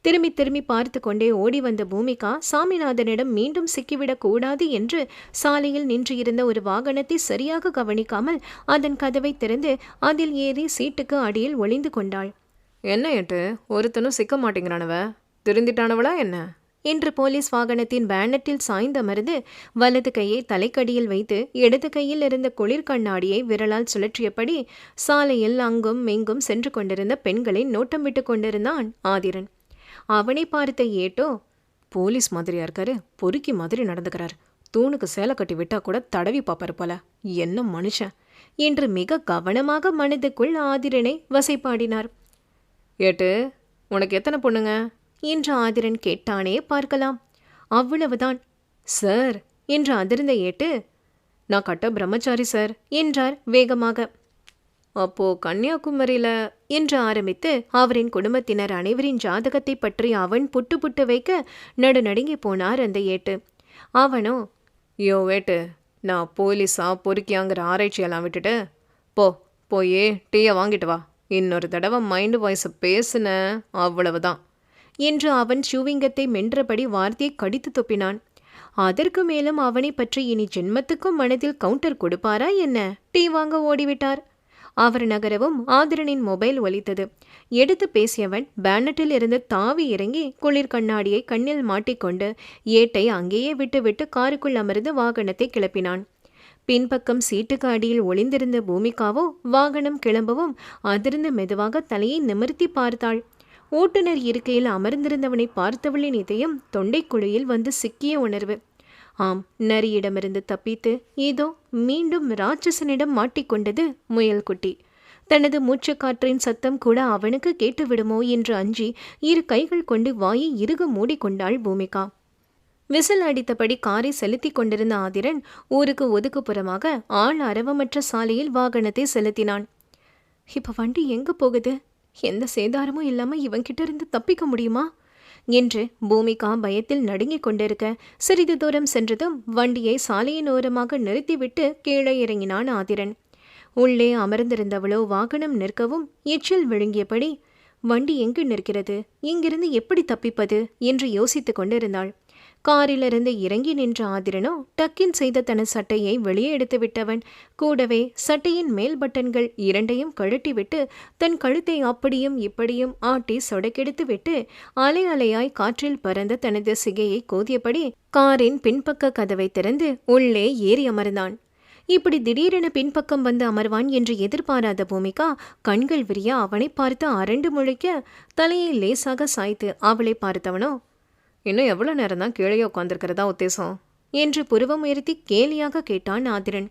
திரும்பி திரும்பி பார்த்து கொண்டே ஓடி வந்த பூமிகா சாமிநாதனிடம் மீண்டும் சிக்கிவிடக் கூடாது என்று சாலையில் நின்று இருந்த ஒரு வாகனத்தை சரியாக கவனிக்காமல் அதன் கதவை திறந்து அதில் ஏறி சீட்டுக்கு அடியில் ஒளிந்து கொண்டாள். என்ன ஏட்டு? ஒருத்தனும் சிக்க மாட்டேங்கிறானவ? திருந்திட்டானவளா என்ன? என்று போலீஸ் வாகனத்தின் பேனட்டில் சாய்ந்தமர்ந்து வலது கையை தலைக்கடியில் வைத்து இடது கையில் இருந்த குளிர் கண்ணாடியை விரலால் சுழற்றியபடி சாலையில் அங்கும் மெங்கும் சென்று கொண்டிருந்த பெண்களை நோட்டம் விட்டு கொண்டிருந்தான் ஆதிரன். அவனை பார்த்த ஏட்டோ போலீஸ் மாதிரியா இருக்காரு? பொறுக்கி மாதிரி நடந்துக்கிறார். தூணுக்கு சேலை கட்டி விட்டா கூட தடவி பார்ப்பாரு போல. என்ன மனுஷன்? என்று மிக கவனமாக மனதுக்குள் ஆதிரனை வசைப்பாடினார். ஏட்டு உனக்கு எத்தனை பொண்ணுங்க? என்று ஆதிரன் கேட்டானே பார்க்கலாம். அவ்வளவுதான் சார் என்று அதிர்ந்த ஏட்டு. நான் கட்ட பிரம்மச்சாரி சார் என்றார் வேகமாக. அப்போ கன்னியாகுமரியில என்று ஆரம்பித்து அவரின் குடும்பத்தினர் அனைவரின் ஜாதகத்தை பற்றி அவன் புட்டு புட்டு வைக்க நடுநடுங்கி போனார் அந்த ஏட்டு. அவனோ யோ வேட்டு நான் போலீஸா பொறுக்கியாங்கிற ஆராய்ச்சியெல்லாம் விட்டுட்டு? போ போயே டீயை வாங்கிட்டு வா. இன்னொரு தடவை மைண்டு வாய்ஸை பேசுன அவ்வளவுதான். என்று அவன் ஷூவிங்கத்தை மென்றபடி வார்த்தையை கடித்து துப்பினான். அதற்கு மேலும் அவனை பற்றி இனி ஜென்மத்துக்கும் மனதில் கவுண்டர் கொடுப்பாரா என்ன? டீ வாங்க ஓடிவிட்டார். அவர் நகரவும் ஆதிரனின் மொபைல் ஒலித்தது. எடுத்து பேசியவன் பேனட்டில் இருந்து தாவி இறங்கி குளிர் கண்ணாடியை கண்ணில் மாட்டிக்கொண்டு ஏட்டை அங்கேயே விட்டுவிட்டு காருக்குள் அமர்ந்து வாகனத்தை கிளப்பினான். பின்பக்கம் சீட்டுக்கு அடியில் ஒளிந்திருந்த பூமிகாவோ வாகனம் கிளம்பவும் அதிர்ந்து மெதுவாக தலையை நிமிர்த்தி பார்த்தாள். ஓட்டுநர் இருக்கையில் அமர்ந்திருந்தவனை பார்த்தவளின் இதயம் தொண்டைக்குழியில் வந்து சிக்கிய உணர்வு. ஆம் நரியிடமிருந்து தப்பித்து ஏதோ மீண்டும் ராட்சசனிடம் மாட்டிக்கொண்டது முயல்குட்டி. தனது மூச்சுக்காற்றின் சத்தம் கூட அவனுக்கு கேட்டுவிடுமோ என்று அஞ்சி இரு கைகள் கொண்டு வாயை இறுக மூடிக்கொண்டாள் பூமிகா. விசில் அடித்தபடி காரை செலுத்திக் கொண்டிருந்த ஆதிரன் ஊருக்கு ஒதுக்குப்புறமாக ஆள் அரவமற்ற சாலையில் வாகனத்தை செலுத்தினான். இப்ப வண்டி எங்க போகுது? எந்த சேதாரமும் இல்லாம இவன்கிட்ட இருந்து தப்பிக்க முடியுமா? என்று பூமிகா பயத்தில் நடுங்கிக் கொண்டிருக்க சிறிது தூரம் சென்றதும் வண்டியை சாலையின் ஓரமாக நிறுத்திவிட்டு கீழே இறங்கினான் ஆதிரன். உள்ளே அமர்ந்திருந்தவளோ வாகனம் நிற்கவும் எச்சில் விழுங்கியபடி வண்டி எங்கு நிற்கிறது? இங்கிருந்து எப்படி தப்பிப்பது? என்று யோசித்துக் கொண்டிருந்தாள். காரிலிருந்து இறங்கி நின்ற ஆதிரனோ டக்கின் செய்த தன சட்டையை வெளியே எடுத்து விட்டவன் கூடவே சட்டையின் மேல் பட்டன்கள் இரண்டையும் கழட்டிவிட்டு தன் கழுத்தை அப்படியும் இப்படியும் ஆட்டி சொடக்கெடுத்து விட்டு அலை அலையாய் காற்றில் பறந்த தனது சிகையை கோதியபடி காரின் பின்பக்க கதவை திறந்து உள்ளே ஏறி அமர்ந்தான். இப்படி திடீரென பின்பக்கம் வந்து அமர்வான் என்று எதிர்பாராத பூமிகா கண்கள் விரிய அவனை பார்த்து அரண்டு முழிக்க தலையை லேசாக சாய்த்து அவளை பார்த்தவனோ இன்னும் எவ்வளோ நேரம் தான் கீழே உட்காந்துருக்கிறதா உத்தேசம்? என்று புருவம் உயர்த்தி கேலியாக கேட்டான் ஆதிரன்